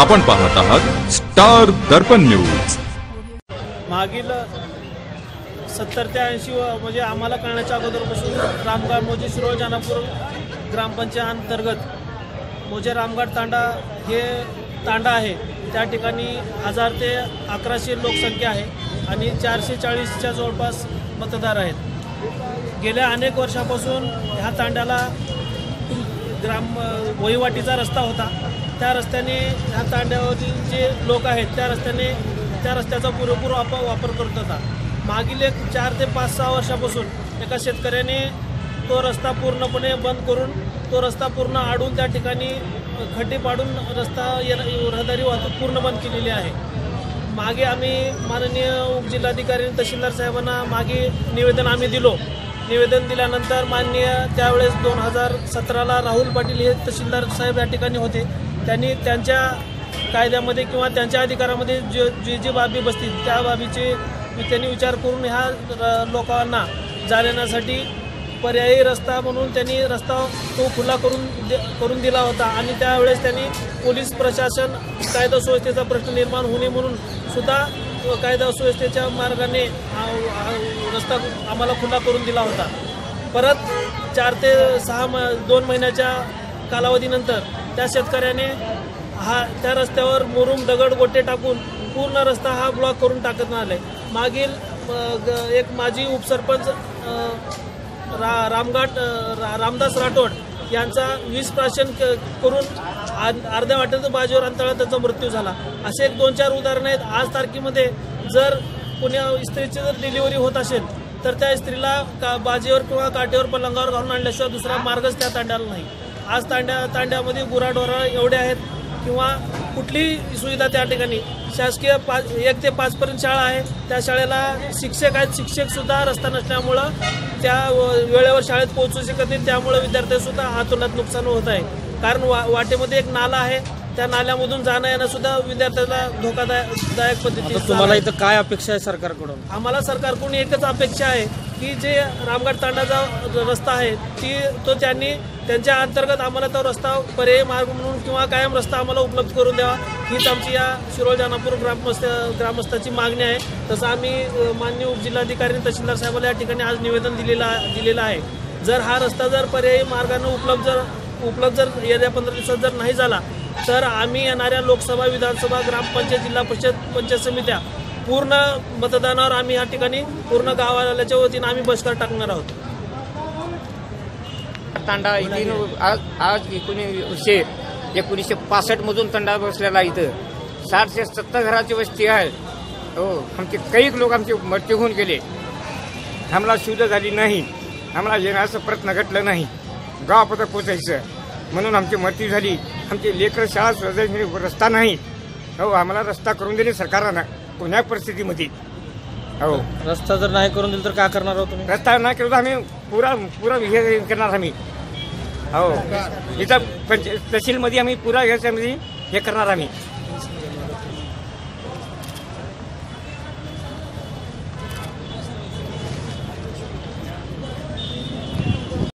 आपण पाहत आहात स्टार दर्पण न्यूज. मागील सत्तर ते ऐंशी म्हणजे आम्हाला कळण्याच्या अगोदरपासून रामगाड मोजे शिरोळ जानापूर ग्रामपंचायत अंतर्गत मोजे रामगाड तांडा हे तांडा आहे. त्या ठिकाणी हजार ते अकराशे लोकसंख्या आहे आणि चारशे चाळीसच्या जवळपास मतदार आहेत. गेल्या अनेक वर्षापासून ह्या तांड्याला ग्राम वहिवाटीचा रस्ता होता. त्या रस्त्याने ह्या तांड्यावरील जे लोक आहेत त्या रस्त्याने त्या रस्त्याचा पुरेपूर वापर वापर करत होता. मागील एक चार ते पाच सहा वर्षापासून एका शेतकऱ्याने तो रस्ता पूर्णपणे बंद करून तो रस्ता पूर्ण आडून त्या ठिकाणी खड्डे पाडून रस्ता रहदारी वाहतूक पूर्ण बंद केलेली आहे. मागे आम्ही माननीय उपजिल्हाधिकारी तहसीलदार साहेबांना मागे निवेदन आम्ही दिलो. निवेदन दिल्यानंतर माननीय त्यावेळेस दोन हजार सतराला राहुल पाटील हे तहसीलदार साहेब या ठिकाणी होते. त्यांनी त्यांच्या कायद्यामध्ये किंवा त्यांच्या अधिकारामध्ये जे जे जे बाबी बसतील त्या बाबीचे त्यांनी विचार करून ह्या र- लोकांना जाण्यासाठी पर्यायी रस्ता म्हणून त्यांनी रस्ता तो खुला करून दे करून दिला होता आणि त्यावेळेस त्यांनी पोलीस प्रशासन कायदा सुव्यवस्थेचा प्रश्न निर्माण होणे म्हणून सुद्धा कायदा सुव्यवस्थेच्या मार्गाने रस्ता आम्हाला खुला करून दिला होता. परत चार ते सहा म दोन महिन्याच्या कालावधीनंतर त्या शेतकऱ्याने हा त्या रस्त्यावर मुरुम दगड गोटे टाकून पूर्ण रस्ता हा ब्लॉक करून टाकत आले. मागील ग- एक माजी उपसरपंच रा रामघाट रा- रामदास राठोड यांचा वीज प्राशन क- करून आ- अर्ध्या वाटेचं बाजीवर अंतळा त्यांचा मृत्यू झाला. असे एक दोन चार उदाहरणं आहेत. आज तारखेमध्ये जर पुण्या स्त्रीची जर डिलिव्हरी होत असेल तर त्या स्त्रीला का बाजीवर किंवा काठीवर पलंगावर घालून आणल्याशिवाय दुसरा मार्गच त्या तांड्याला नाही. आज तांड्या तांड्यामध्ये गुराढोरा एवढे आहेत किंवा कुठलीही सुविधा त्या ठिकाणी? शासकीय पाच एक ते पाचपर्यंत शाळा आहे. त्या शाळेला शिक्षक आहेत. शिक्षक सुद्धा रस्ता नसल्यामुळं त्या व- वेळेवर शाळेत पोहोचू शकत नाही. त्यामुळे विद्यार्थ्यांसुद्धा हातोनात नुकसान होत आहे. कारण वा वाटेमध्ये एक नाला आहे. त्या नाल्यामधून जाणं येणं सुद्धा विद्यार्थ्याला धोकादायक दायक आता तुम्हाला इथं काय अपेक्षा आहे सरकारकडून? आम्हाला सरकारकडून एकच अपेक्षा आहे की जे रामगड तांडाचा रस्ता आहे ती तो त्यांनी त्यांच्या अंतर्गत आम्हाला तो रस्ता पर्यायी मार्ग म्हणून किंवा कायम रस्ता आम्हाला उपलब्ध करून द्यावा हीच आमची या शिरोळ जानापूर ग्रामस्थ ग्रामस्थाची मागणी आहे. तसं आम्ही अ, माननीय उपजिल्हाधिकारी तहसीलदार साहेबाला या ठिकाणी आज निवेदन दिलेला दिलेलं आहे. जर हा रस्ता जर पर्यायी मार्गानं उपलब्ध जर उपलब्ध जर येत्या पंधरा दिवसात जर नाही झाला तर आम्ही येणाऱ्या लोकसभा विधानसभा ग्रामपंचायत जिल्हा परिषद पंचायत समित्या पूर्ण मतदानावर आम्ही या ठिकाणी पूर्ण गावाच्या वतीनं आम्ही बहिष्कार टाकणार आहोत. तांडा इथे आज आज एकोणीसशे एकोणीसशे पासष्ट मधून तांडा बसलेला इथं. साठ ते सत्तर घराची वस्ती आहे. हो आमचे कैक लोक आमचे मृत्यू होऊन गेले. आम्हाला शुद्ध झाली नाही. आम्हाला येण्याचं प्रयत्न घटलं नाही. गावापर्यंत पोचायचं. म्हणून आमची मृत्यू झाली. आमची लेकर शाळा रस्ता नाही. हो आम्हाला रस्ता करून दिले सरकारनं. कोण्या परिस्थितीमध्ये? हो. रस्ता जर नाही करून दिला तर काय करणार आहोत तुम्ही? रस्ता नाही केला तर आम्ही पुरा पुरा हे करणार आम्ही. हो. इथं पंच तहसीलमध्ये आम्ही पुरा ह्याच्यामध्ये हे करणार आम्ही.